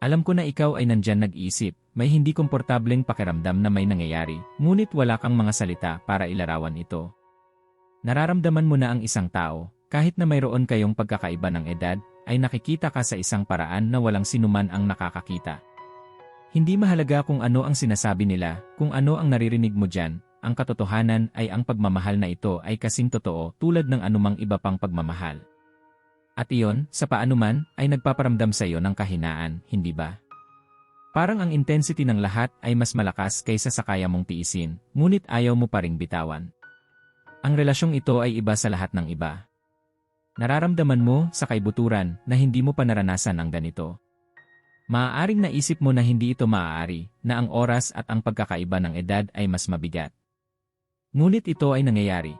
Alam ko na ikaw ay nandyan nag-iisip, may hindi komportableng pakiramdam na may nangyayari, ngunit wala kang mga salita para ilarawan ito. Nararamdaman mo na ang isang tao, kahit na mayroon kayong pagkakaiba ng edad, ay nakikita ka sa isang paraan na walang sinuman ang nakakakita. Hindi mahalaga kung ano ang sinasabi nila, kung ano ang naririnig mo dyan, ang katotohanan ay ang pagmamahal na ito ay kasing totoo tulad ng anumang iba pang pagmamahal. At iyon, sa paanuman, ay nagpaparamdam sa iyo ng kahinaan, hindi ba? Parang ang intensity ng lahat ay mas malakas kaysa sa kaya mong tiisin, ngunit ayaw mo pa ring bitawan. Ang relasyong ito ay iba sa lahat ng iba. Nararamdaman mo sa kaibuturan na hindi mo pa naranasan ang ganito. Maaaring naisip mo na hindi ito maaari, na ang oras at ang pagkakaiba ng edad ay mas mabigat. Ngunit ito ay nangyayari,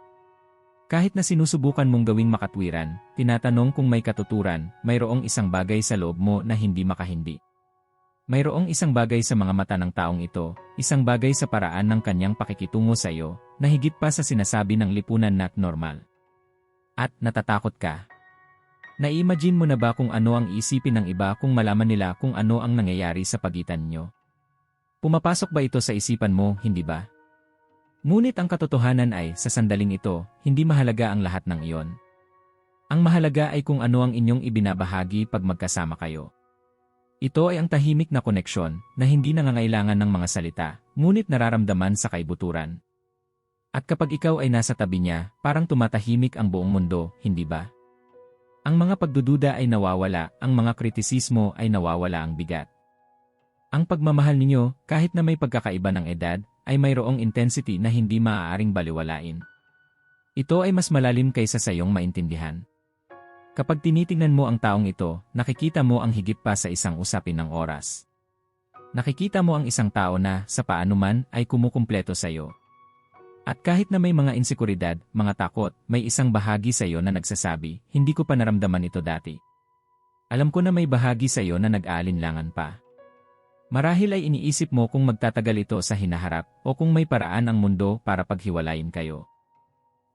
kahit na sinusubukan mong gawing makatwiran, tinatanong kung may katuturan, mayroong isang bagay sa loob mo na hindi makahindi. Mayroong isang bagay sa mga mata ng taong ito, isang bagay sa paraan ng kanyang pakikitungo sa iyo, na higit pa sa sinasabi ng lipunan not normal. At natatakot ka. Na-imagine mo na ba kung ano ang isipin ng iba kung malaman nila kung ano ang nangyayari sa pagitan nyo? Pumapasok ba ito sa isipan mo, hindi ba? Ngunit ang katotohanan ay, sa sandaling ito, hindi mahalaga ang lahat ng iyon. Ang mahalaga ay kung ano ang inyong ibinabahagi pag magkasama kayo. Ito ay ang tahimik na koneksyon na hindi nangangailangan ng mga salita, ngunit nararamdaman sa kaibuturan. At kapag ikaw ay nasa tabi niya, parang tumatahimik ang buong mundo, hindi ba? Ang mga pagdududa ay nawawala, ang mga kritisismo ay nawawala ang bigat. Ang pagmamahal ninyo, kahit na may pagkakaiba ng edad, ay mayroong intensity na hindi maaaring baliwalain. Ito ay mas malalim kaysa sa iyong maintindihan. Kapag tinitingnan mo ang taong ito, nakikita mo ang higit pa sa isang usapin ng oras. Nakikita mo ang isang tao na, sa paanuman, ay kumukumpleto sa iyo. At kahit na may mga insekuridad, mga takot, may isang bahagi sa iyo na nagsasabi, hindi ko pa naramdaman ito dati. Alam ko na may bahagi sa iyo na nag-aalinlangan pa. Marahil ay iniisip mo kung magtatagal ito sa hinaharap o kung may paraan ang mundo para paghiwalayin kayo.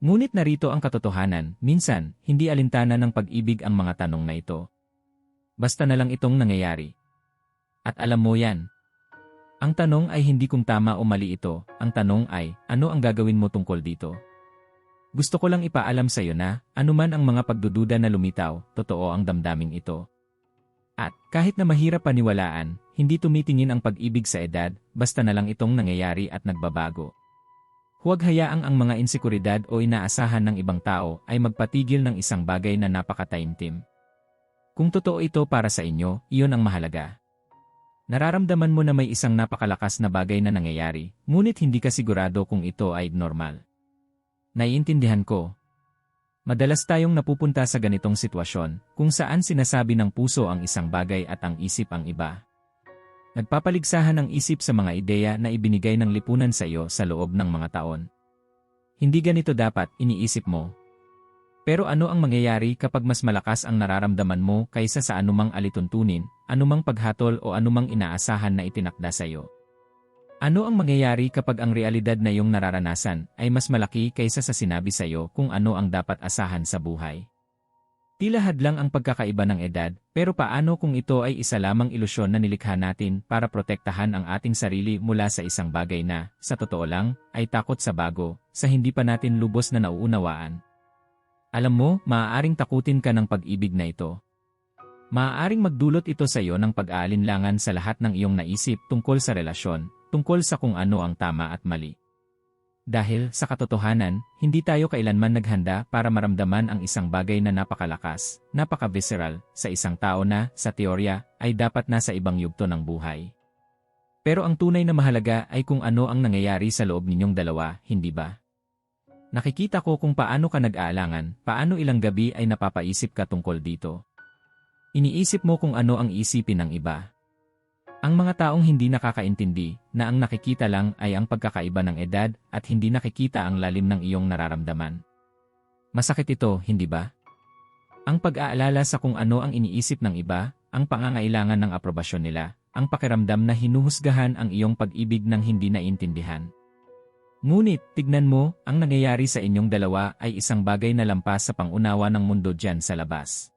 Ngunit narito ang katotohanan, minsan, hindi alintana ng pag-ibig ang mga tanong na ito. Basta na lang itong nangyayari. At alam mo yan. Ang tanong ay hindi kung tama o mali ito, ang tanong ay, ano ang gagawin mo tungkol dito? Gusto ko lang ipaalam sa iyo na, anuman ang mga pagdududa na lumitaw, totoo ang damdaming ito. At, kahit na mahirap paniwalaan, hindi tumitingin ang pag-ibig sa edad, basta na lang itong nangyayari at nagbabago. Huwag hayaang ang mga insekuridad o inaasahan ng ibang tao ay magpatigil ng isang bagay na napakataimtim. Kung totoo ito para sa inyo, iyon ang mahalaga. Nararamdaman mo na may isang napakalakas na bagay na nangyayari, ngunit hindi ka sigurado kung ito ay normal. Naiintindihan ko, Madalas tayong napupunta sa ganitong sitwasyon, kung saan sinasabi ng puso ang isang bagay at ang isip ang iba. Nagpapaligsahan ang isip sa mga ideya na ibinigay ng lipunan sa iyo sa loob ng mga taon. Hindi ganito dapat, iniisip mo. Pero ano ang mangyayari kapag mas malakas ang nararamdaman mo kaysa sa anumang alituntunin, anumang paghatol o anumang inaasahan na itinakda sa iyo? Ano ang mangyayari kapag ang realidad na iyong nararanasan ay mas malaki kaysa sa sinabi sa iyo kung ano ang dapat asahan sa buhay? Tila hadlang ang pagkakaiba ng edad, pero paano kung ito ay isa lamang ilusyon na nilikha natin para protektahan ang ating sarili mula sa isang bagay na, sa totoo lang, ay takot sa bago, sa hindi pa natin lubos na nauunawaan. Alam mo, maaaring takutin ka ng pag-ibig na ito. Maaaring magdulot ito sa iyo ng pag-aalinlangan sa lahat ng iyong naisip tungkol sa relasyon, tungkol sa kung ano ang tama at mali. Dahil, sa katotohanan, hindi tayo kailanman naghanda para maramdaman ang isang bagay na napakalakas, napaka-visceral, sa isang tao na, sa teorya, ay dapat nasa ibang yugto ng buhay. Pero ang tunay na mahalaga ay kung ano ang nangyayari sa loob ninyong dalawa, hindi ba? Nakikita ko kung paano ka nag-aalangan, paano ilang gabi ay napapaisip ka tungkol dito. Iniisip mo kung ano ang isipin ng iba. Ang mga taong hindi nakakaintindi na ang nakikita lang ay ang pagkakaiba ng edad at hindi nakikita ang lalim ng iyong nararamdaman. Masakit ito, hindi ba? Ang pag-aalala sa kung ano ang iniisip ng iba, ang pangangailangan ng aprobasyon nila, ang pakiramdam na hinuhusgahan ang iyong pag-ibig ng hindi naintindihan. Ngunit, tignan mo, ang nangyayari sa inyong dalawa ay isang bagay na lampas sa pangunawa ng mundo dyan sa labas.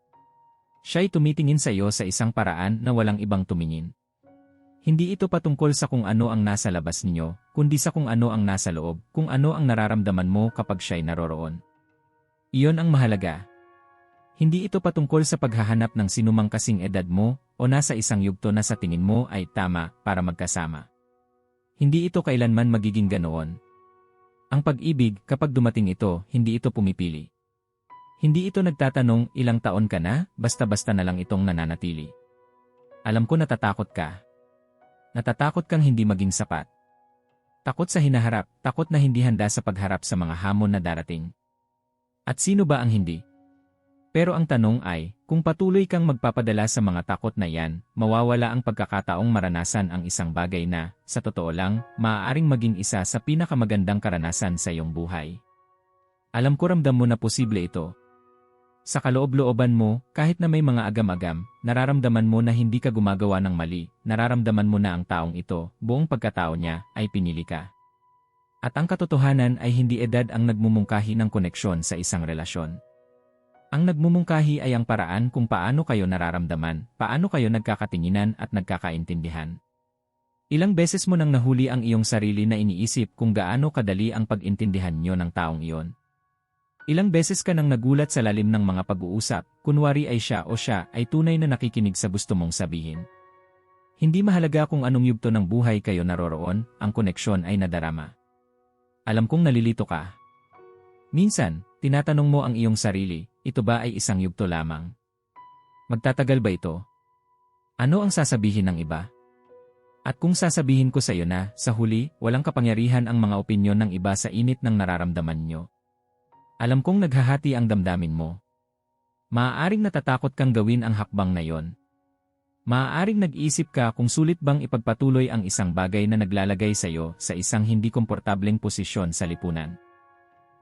Siya'y tumitingin sa iyo sa isang paraan na walang ibang tumingin. Hindi ito patungkol sa kung ano ang nasa labas ninyo, kundi sa kung ano ang nasa loob, kung ano ang nararamdaman mo kapag siya'y naroroon. Iyon ang mahalaga. Hindi ito patungkol sa paghahanap ng sinumang kasing edad mo o nasa isang yugto na sa tingin mo ay tama para magkasama. Hindi ito kailanman magiging ganoon. Ang pag-ibig, kapag dumating ito, hindi ito pumipili. Hindi ito nagtatanong ilang taon ka na, basta-basta na lang itong nananatili. Alam ko natatakot ka. Natatakot kang hindi maging sapat. Takot sa hinaharap, takot na hindi handa sa pagharap sa mga hamon na darating. At sino ba ang hindi? Pero ang tanong ay, kung patuloy kang magpapadala sa mga takot na yan, mawawala ang pagkakataong maranasan ang isang bagay na, sa totoo lang, maaaring maging isa sa pinakamagandang karanasan sa iyong buhay. Alam ko ramdam mo na posible ito. Sa kaloob-looban mo, kahit na may mga agam-agam, nararamdaman mo na hindi ka gumagawa ng mali, nararamdaman mo na ang taong ito, buong pagkatao niya, ay pinili ka. At ang katotohanan ay hindi edad ang nagmumungkahi ng koneksyon sa isang relasyon. Ang nagmumungkahi ay ang paraan kung paano kayo nararamdaman, paano kayo nagkakatinginan at nagkakaintindihan. Ilang beses mo nang nahuli ang iyong sarili na iniisip kung gaano kadali ang pag-intindihan nyo ng taong iyon. Ilang beses ka nang nagulat sa lalim ng mga pag-uusap, kunwari ay siya o siya ay tunay na nakikinig sa gusto mong sabihin. Hindi mahalaga kung anong yugto ng buhay kayo naroroon, ang koneksyon ay nadarama. Alam kong nalilito ka. Minsan, tinatanong mo ang iyong sarili, ito ba ay isang yugto lamang? Magtatagal ba ito? Ano ang sasabihin ng iba? At kung sasabihin ko sa iyo na, sa huli, walang kapangyarihan ang mga opinyon ng iba sa init ng nararamdaman nyo. Alam kong naghahati ang damdamin mo. Maaaring natatakot kang gawin ang hakbang na yon. Maaaring nag-isip ka kung sulit bang ipagpatuloy ang isang bagay na naglalagay sa iyo sa isang hindi komportableng posisyon sa lipunan.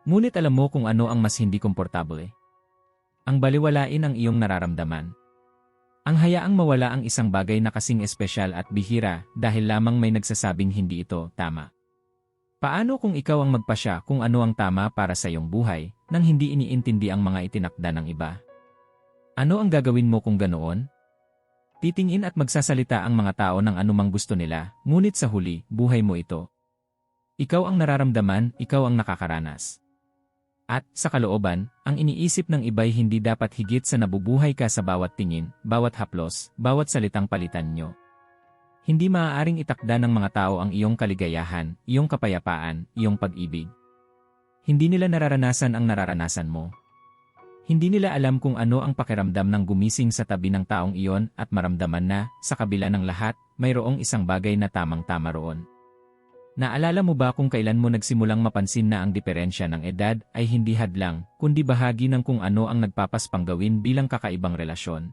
Ngunit alam mo kung ano ang mas hindi komportable. Ang baliwalain ang iyong nararamdaman. Ang hayaang mawala ang isang bagay na kasing espesyal at bihira dahil lamang may nagsasabing hindi ito tama. Paano kung ikaw ang magpasya kung ano ang tama para sa iyong buhay nang hindi iniintindi ang mga itinakda ng iba? Ano ang gagawin mo kung ganoon? Titingin at magsasalita ang mga tao ng anumang gusto nila, ngunit sa huli, buhay mo ito. Ikaw ang nararamdaman, ikaw ang nakakaranas. At, sa kalooban, ang iniisip ng iba'y hindi dapat higit sa nabubuhay ka sa bawat tingin, bawat haplos, bawat salitang palitan nyo. Hindi maaaring itakda ng mga tao ang iyong kaligayahan, iyong kapayapaan, iyong pag-ibig. Hindi nila nararanasan ang nararanasan mo. Hindi nila alam kung ano ang pakiramdam ng gumising sa tabi ng taong iyon at maramdaman na, sa kabila ng lahat, mayroong isang bagay na tamang-tama roon. Naalala mo ba kung kailan mo nagsimulang mapansin na ang diferensya ng edad ay hindi hadlang, kundi bahagi ng kung ano ang nagpapaspang gawin bilang kakaibang relasyon?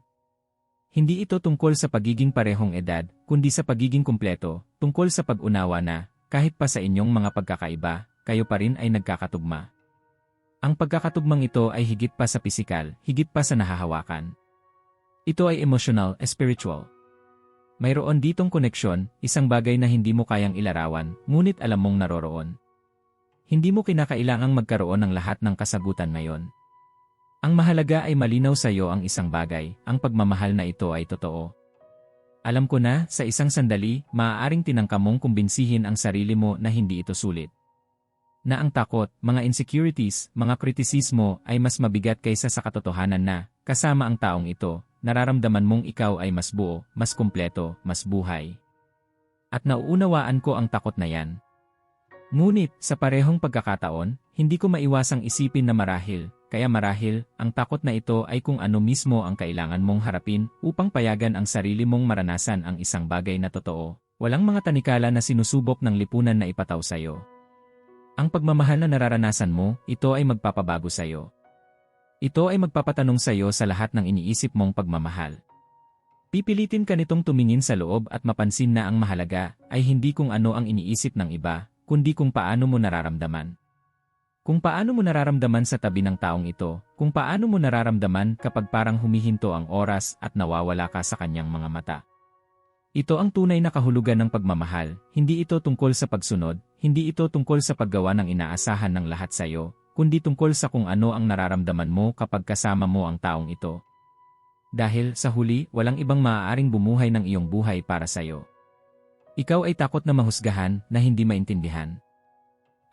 Hindi ito tungkol sa pagiging parehong edad, kundi sa pagiging kumpleto, tungkol sa pag-unawa na, kahit pa sa inyong mga pagkakaiba, kayo pa rin ay nagkakatugma. Ang pagkakatugmang ito ay higit pa sa pisikal, higit pa sa nahahawakan. Ito ay emotional, spiritual. Mayroon ditong koneksyon, isang bagay na hindi mo kayang ilarawan, ngunit alam mong naroroon. Hindi mo kinakailangang magkaroon ng lahat ng kasagutan ngayon. Ang mahalaga ay malinaw sa iyo ang isang bagay, ang pagmamahal na ito ay totoo. Alam ko na, sa isang sandali, maaaring tinangka mong kumbinsihin ang sarili mo na hindi ito sulit. Na ang takot, mga insecurities, mga kritisismo ay mas mabigat kaysa sa katotohanan na, kasama ang taong ito, nararamdaman mong ikaw ay mas buo, mas kumpleto, mas buhay. At nauunawaan ko ang takot na yan. Ngunit, sa parehong pagkakataon, hindi ko maiwasang isipin na marahil, kaya marahil, ang takot na ito ay kung ano mismo ang kailangan mong harapin upang payagan ang sarili mong maranasan ang isang bagay na totoo. Walang mga tanikala na sinusubok ng lipunan na ipataw sa'yo. Ang pagmamahal na nararanasan mo, ito ay magpapabago sa'yo. Ito ay magpapatanong sa iyo sa lahat ng iniisip mong pagmamahal. Pipilitin ka nitong tumingin sa loob at mapansin na ang mahalaga ay hindi kung ano ang iniisip ng iba, kundi kung paano mo nararamdaman. Kung paano mo nararamdaman sa tabi ng taong ito, kung paano mo nararamdaman kapag parang humihinto ang oras at nawawala ka sa kanyang mga mata. Ito ang tunay na kahulugan ng pagmamahal, hindi ito tungkol sa pagsunod, hindi ito tungkol sa paggawa ng inaasahan ng lahat sa iyo, kundi tungkol sa kung ano ang nararamdaman mo kapag kasama mo ang taong ito. Dahil sa huli, walang ibang maaaring bumuhay ng iyong buhay para sa'yo. Ikaw ay takot na mahusgahan na hindi maintindihan.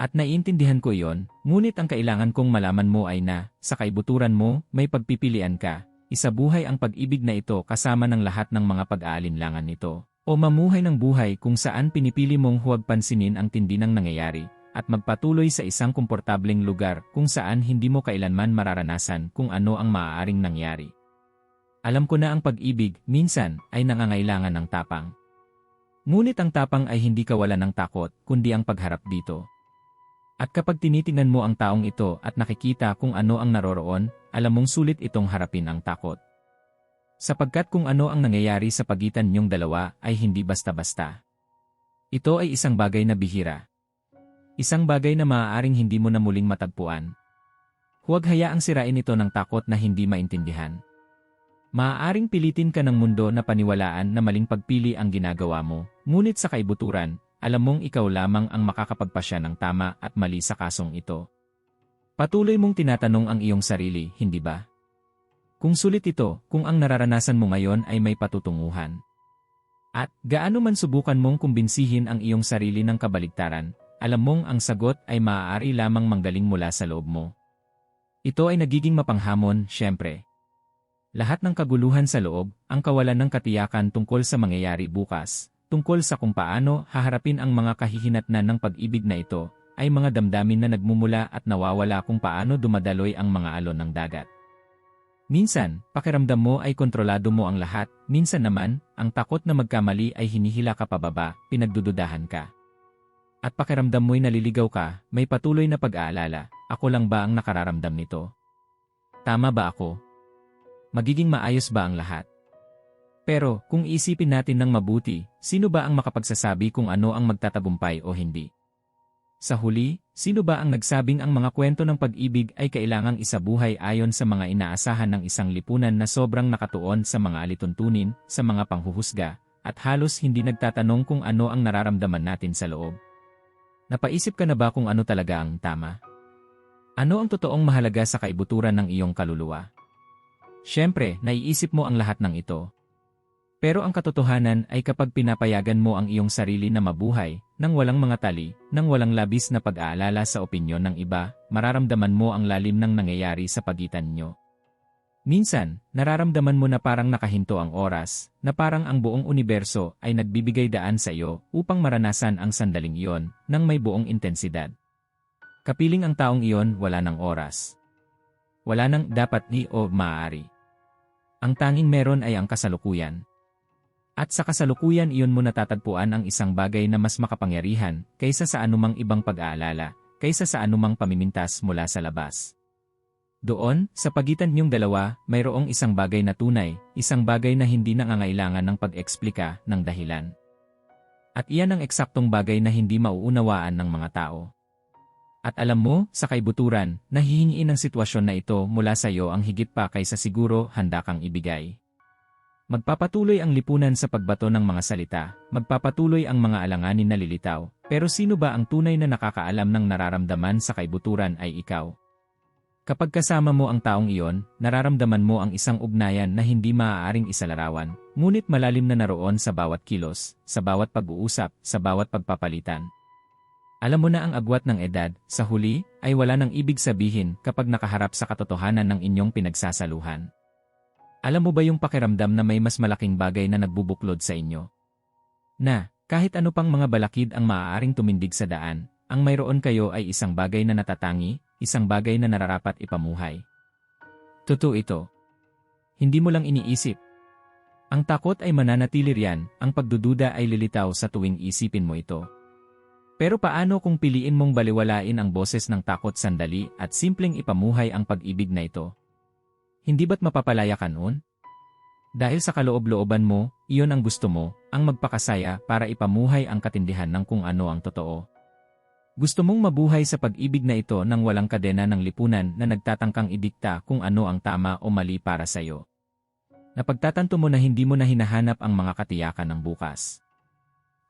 At naiintindihan ko iyon, ngunit ang kailangan kong malaman mo ay na, sa kaibuturan mo, may pagpipilian ka, isabuhay ang pag-ibig na ito kasama ng lahat ng mga pag-aalinlangan nito. O mamuhay ng buhay kung saan pinipili mong huwag pansinin ang tindi ng nangyayari, at magpatuloy sa isang komportableng lugar kung saan hindi mo kailanman mararanasan kung ano ang maaaring nangyari. Alam ko na ang pag-ibig, minsan, ay nangangailangan ng tapang. Ngunit ang tapang ay hindi kawalan ng takot, kundi ang pagharap dito. At kapag tinitingnan mo ang taong ito at nakikita kung ano ang naroroon, alam mong sulit itong harapin ang takot. Sapagkat kung ano ang nangyayari sa pagitan niyong dalawa ay hindi basta-basta. Ito ay isang bagay na bihira. Isang bagay na maaaring hindi mo na muling matagpuan. Huwag hayaang sirain ito ng takot na hindi maintindihan. Maaaring pilitin ka ng mundo na paniwalaan na maling pagpili ang ginagawa mo, ngunit sa kaibuturan, alam mong ikaw lamang ang makakapagpasya ng tama at mali sa kasong ito. Patuloy mong tinatanong ang iyong sarili, hindi ba? Kung sulit ito, kung ang nararanasan mo ngayon ay may patutunguhan. At, gaano man subukan mong kumbinsihin ang iyong sarili ng kabaligtaran, alam mong ang sagot ay maaari lamang manggaling mula sa loob mo. Ito ay nagiging mapanghamon, syempre. Lahat ng kaguluhan sa loob, ang kawalan ng katiyakan tungkol sa mangyayari bukas, tungkol sa kung paano haharapin ang mga kahihinatnan ng pag-ibig na ito, ay mga damdamin na nagmumula at nawawala kung paano dumadaloy ang mga alon ng dagat. Minsan, pakiramdam mo ay kontrolado mo ang lahat, minsan naman, ang takot na magkamali ay hinihila ka pababa, pinagdududahan ka. At pakiramdam mo'y naliligaw ka, may patuloy na pag-aalala, ako lang ba ang nakararamdam nito? Tama ba ako? Magiging maayos ba ang lahat? Pero, kung isipin natin ng mabuti, sino ba ang makapagsasabi kung ano ang magtatagumpay o hindi? Sa huli, sino ba ang nagsabing ang mga kwento ng pag-ibig ay kailangang isabuhay ayon sa mga inaasahan ng isang lipunan na sobrang nakatuon sa mga alituntunin, sa mga panghuhusga, at halos hindi nagtatanong kung ano ang nararamdaman natin sa loob? Napaisip ka na ba kung ano talaga ang tama? Ano ang totoong mahalaga sa kaibuturan ng iyong kaluluwa? Siyempre, naiisip mo ang lahat ng ito, pero ang katotohanan ay kapag pinapayagan mo ang iyong sarili na mabuhay, nang walang mga tali, nang walang labis na pag-aalala sa opinyon ng iba, mararamdaman mo ang lalim ng nangyayari sa pagitan nyo. Minsan, nararamdaman mo na parang nakahinto ang oras, na parang ang buong universo ay nagbibigay daan sa iyo upang maranasan ang sandaling iyon ng may buong intensidad. Kapiling ang taong iyon wala ng oras. Wala nang dapat ni o maaari. Ang tanging meron ay ang kasalukuyan, at sa kasalukuyan iyon mo natatagpuan ang isang bagay na mas makapangyarihan kaysa sa anumang ibang pag-aalala, kaysa sa anumang pamimintas mula sa labas. Doon, sa pagitan niyong dalawa, mayroong isang bagay na tunay, isang bagay na hindi nangangailangan ng pag-eksplika ng dahilan. At iyan ang eksaktong bagay na hindi mauunawaan ng mga tao. At alam mo, sa kaibuturan, nahihingiin ang sitwasyon na ito mula sa iyo ang higit pa kaysa siguro handa kang ibigay. Magpapatuloy ang lipunan sa pagbato ng mga salita, magpapatuloy ang mga alanganin na lilitaw, pero sino ba ang tunay na nakakaalam ng nararamdaman sa kaibuturan ay ikaw? Kapag kasama mo ang taong iyon, nararamdaman mo ang isang ugnayan na hindi maaaring isalarawan, ngunit malalim na naroon sa bawat kilos, sa bawat pag-uusap, sa bawat pagpapalitan. Alam mo na ang agwat ng edad, sa huli, ay wala nang ibig sabihin kapag nakaharap sa katotohanan ng inyong pinagsasaluhan. Alam mo ba yung pakiramdam na may mas malaking bagay na nagbubuklod sa inyo? Na, kahit ano pang mga balakid ang maaaring tumindig sa daan, ang mayroon kayo ay isang bagay na natatangi, isang bagay na nararapat ipamuhay. Totoo ito. Hindi mo lang iniisip. Ang takot ay mananatili riyan, ang pagdududa ay lilitaw sa tuwing isipin mo ito. Pero paano kung piliin mong baliwalain ang boses ng takot sandali at simpleng ipamuhay ang pag-ibig na ito? Hindi ba't mapapalaya ka noon? Dahil sa kaloob-looban mo, iyon ang gusto mo, ang magpakasaya para ipamuhay ang katindihan ng kung ano ang totoo. Gusto mong mabuhay sa pag-ibig na ito nang walang kadena ng lipunan na nagtatangkang idikta kung ano ang tama o mali para sa iyo. Napagtatanto mo na hindi mo na hinahanap ang mga katiyakan ng bukas.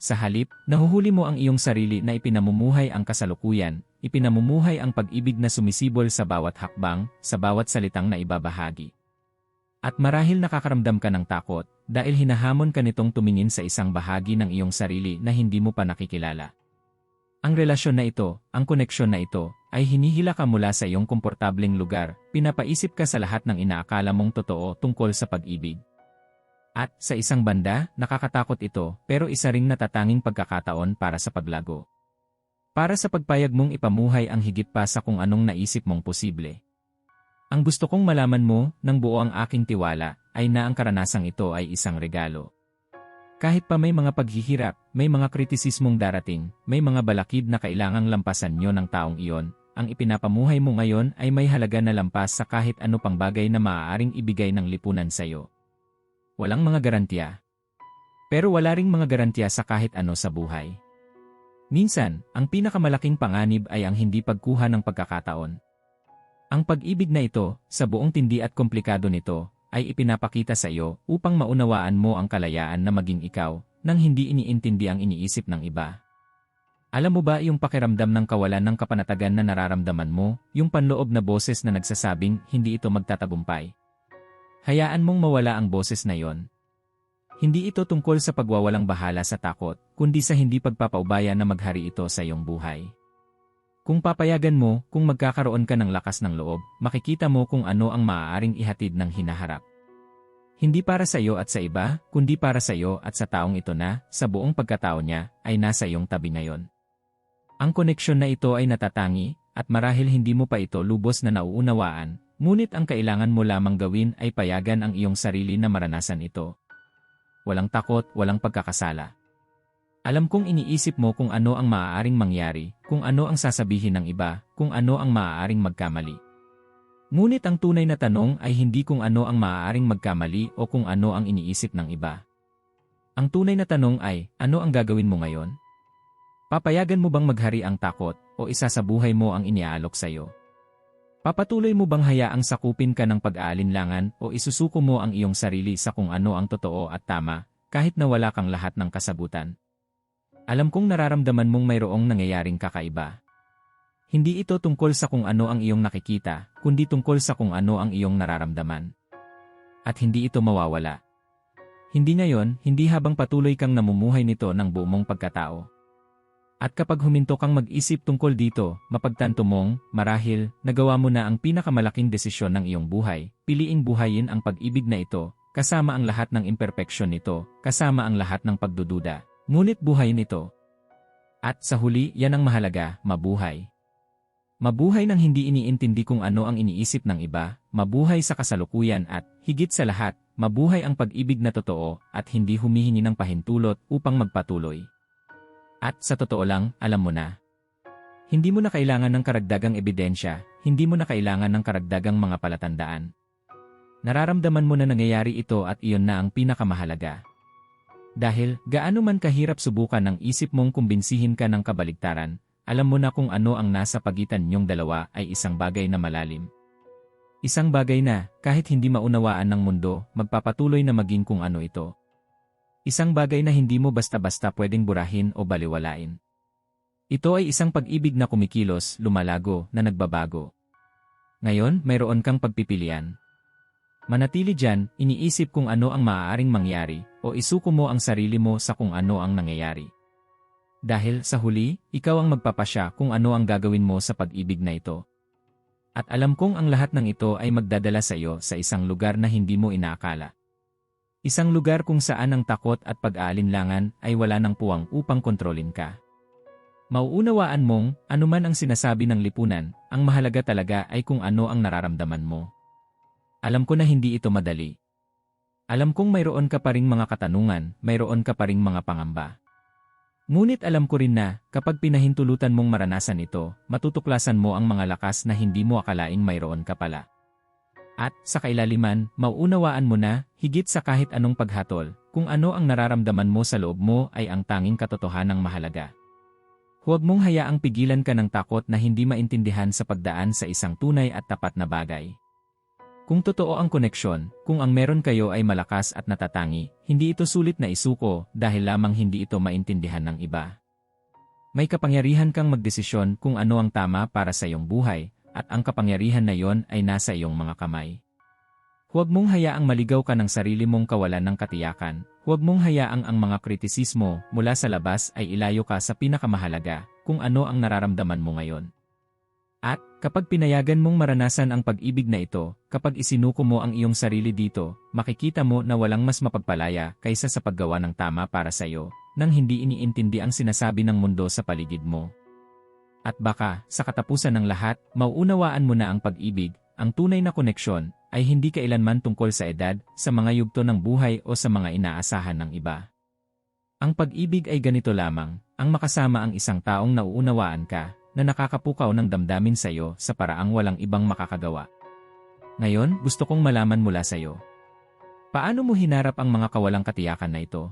Sa halip, nahuhuli mo ang iyong sarili na ipinamumuhay ang kasalukuyan, ipinamumuhay ang pag-ibig na sumisibol sa bawat hakbang, sa bawat salitang na ibabahagi. At marahil nakakaramdam ka ng takot dahil hinahamon ka nitong tumingin sa isang bahagi ng iyong sarili na hindi mo pa nakikilala. Ang relasyon na ito, ang koneksyon na ito, ay hinihila ka mula sa iyong komportableng lugar, pinapaisip ka sa lahat ng inaakala mong totoo tungkol sa pag-ibig. At sa isang banda, nakakatakot ito pero isa ring natatanging pagkakataon para sa paglago. Para sa pagpayag mong ipamuhay ang higit pa sa kung anong naisip mong posible. Ang gusto kong malaman mo, nang buo ang aking tiwala, ay na ang karanasang ito ay isang regalo. Kahit pa may mga paghihirap, may mga kritisismong darating, may mga balakid na kailangang lampasan nyo ng taong iyon, ang ipinapamuhay mo ngayon ay may halaga na lampas sa kahit ano pang bagay na maaaring ibigay ng lipunan sa iyo. Walang mga garantiya. Pero wala ring mga garantiya sa kahit ano sa buhay. Minsan, ang pinakamalaking panganib ay ang hindi pagkuha ng pagkakataon. Ang pag-ibig na ito, sa buong tindi at komplikado nito, ay ipinapakita sa iyo upang maunawaan mo ang kalayaan na maging ikaw, nang hindi iniintindi ang iniisip ng iba. Alam mo ba yung pakiramdam ng kawalan ng kapanatagan na nararamdaman mo, yung panloob na boses na nagsasabing hindi ito magtatagumpay? Hayaan mong mawala ang boses na yon. Hindi ito tungkol sa pagwawalang bahala sa takot, kundi sa hindi pagpapaubaya na maghari ito sa iyong buhay. Kung papayagan mo, kung magkakaroon ka ng lakas ng loob, makikita mo kung ano ang maaaring ihatid ng hinaharap. Hindi para sa iyo at sa iba, kundi para sa iyo at sa taong ito na, sa buong pagkatao niya, ay nasa iyong tabi ngayon. Ang koneksyon na ito ay natatangi, at marahil hindi mo pa ito lubos na nauunawaan, ngunit ang kailangan mo lamang gawin ay payagan ang iyong sarili na maranasan ito. Walang takot, walang pagkakasala. Alam kong iniisip mo kung ano ang maaaring mangyari, kung ano ang sasabihin ng iba, kung ano ang maaaring magkamali. Ngunit ang tunay na tanong ay hindi kung ano ang maaaring magkamali o kung ano ang iniisip ng iba. Ang tunay na tanong ay, ano ang gagawin mo ngayon? Papayagan mo bang maghari ang takot o isa sa buhay mo ang iniaalok sa iyo? Papatuloy mo bang hayaang sakupin ka ng pag-aalinlangan o isusuko mo ang iyong sarili sa kung ano ang totoo at tama, kahit na wala kang lahat ng kasabutan? Alam kong nararamdaman mong mayroong nangyayaring kakaiba. Hindi ito tungkol sa kung ano ang iyong nakikita, kundi tungkol sa kung ano ang iyong nararamdaman. At hindi ito mawawala. Hindi ngayon, hindi habang patuloy kang namumuhay nito ng buong pagkatao. At kapag huminto kang mag-isip tungkol dito, mapagtanto mong, marahil, nagawa mo na ang pinakamalaking desisyon ng iyong buhay, piliing buhayin ang pag-ibig na ito, kasama ang lahat ng imperfeksyon nito, kasama ang lahat ng pagdududa, Ngunit buhay nito. At sa huli, yan ang mahalaga, mabuhay. Mabuhay nang hindi iniintindi kung ano ang iniisip ng iba, mabuhay sa kasalukuyan at, higit sa lahat, mabuhay ang pag-ibig na totoo at hindi humihingi ng pahintulot upang magpatuloy. At sa totoo lang, alam mo na. Hindi mo na kailangan ng karagdagang ebidensya, hindi mo na kailangan ng karagdagang mga palatandaan. Nararamdaman mo na nangyayari ito at iyon na ang pinakamahalaga. Dahil, gaano man kahirap subukan ng isip mong kumbinsihin ka ng kabaligtaran, alam mo na kung ano ang nasa pagitan niyong dalawa ay isang bagay na malalim. Isang bagay na, kahit hindi maunawaan ng mundo, magpapatuloy na maging kung ano ito. Isang bagay na hindi mo basta-basta pwedeng burahin o baliwalain. Ito ay isang pag-ibig na kumikilos, lumalago, na nagbabago. Ngayon, mayroon kang pagpipilian. Manatili dyan, iniisip kung ano ang maaaring mangyari, o isuko mo ang sarili mo sa kung ano ang nangyayari. Dahil sa huli, ikaw ang magpapasya kung ano ang gagawin mo sa pag-ibig na ito. At alam kong ang lahat ng ito ay magdadala sa iyo sa isang lugar na hindi mo inaakala. Isang lugar kung saan ang takot at pag-aalinlangan ay wala ng puwang upang kontrolin ka. Mauunawaan mong, anuman ang sinasabi ng lipunan, ang mahalaga talaga ay kung ano ang nararamdaman mo. Alam ko na hindi ito madali. Alam kong mayroon ka pa ring mga katanungan, mayroon ka pa ring mga pangamba. Ngunit alam ko rin na, kapag pinahintulutan mong maranasan ito, matutuklasan mo ang mga lakas na hindi mo akalaing mayroon ka pala. At, sa kailaliman, mauunawaan mo na, higit sa kahit anong paghatol, kung ano ang nararamdaman mo sa loob mo ay ang tanging katotohanang mahalaga. Huwag mong hayaang pigilan ka ng takot na hindi maintindihan sa pagdaan sa isang tunay at tapat na bagay. Kung totoo ang koneksyon, kung ang meron kayo ay malakas at natatangi, hindi ito sulit na isuko dahil lamang hindi ito maintindihan ng iba. May kapangyarihan kang magdesisyon kung ano ang tama para sa iyong buhay, at ang kapangyarihan na yon ay nasa iyong mga kamay. Huwag mong hayaang maligaw ka ng sarili mong kawalan ng katiyakan. Huwag mong hayaang ang mga kritisismo mula sa labas ay ilayo ka sa pinakamahalaga kung ano ang nararamdaman mo ngayon. At, kapag pinayagan mong maranasan ang pag-ibig na ito, kapag isinuko mo ang iyong sarili dito, makikita mo na walang mas mapagpalaya kaysa sa paggawa ng tama para sa iyo, nang hindi iniintindi ang sinasabi ng mundo sa paligid mo. At baka, sa katapusan ng lahat, mauunawaan mo na ang pag-ibig, ang tunay na koneksyon, ay hindi kailanman tungkol sa edad, sa mga yugto ng buhay o sa mga inaasahan ng iba. Ang pag-ibig ay ganito lamang, ang makasama ang isang taong nauunawaan ka, na nakakapukaw ng damdamin sa iyo sa paraang walang ibang makakagawa. Ngayon, gusto kong malaman mula sa iyo. Paano mo hinarap ang mga kawalang katiyakan na ito?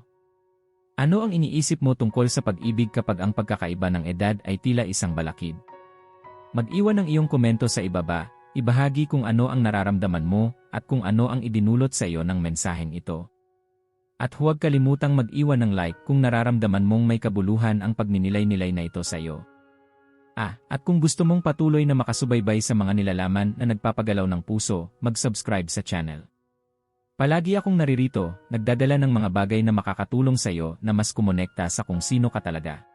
Ano ang iniisip mo tungkol sa pag-ibig kapag ang pagkakaiba ng edad ay tila isang balakid? Mag-iwan ng iyong komento sa ibaba Ibahagi kung ano ang nararamdaman mo at kung ano ang idinulot sa iyo ng mensaheng ito. At huwag kalimutang mag-iwan ng like kung nararamdaman mong may kabuluhan ang pagninilay-nilay na ito sa iyo. Ah, at kung gusto mong patuloy na makasubaybay sa mga nilalaman na nagpapagalaw ng puso, mag-subscribe sa channel. Palagi akong naririto, nagdadala ng mga bagay na makakatulong sa iyo na mas kumonekta sa kung sino ka talaga.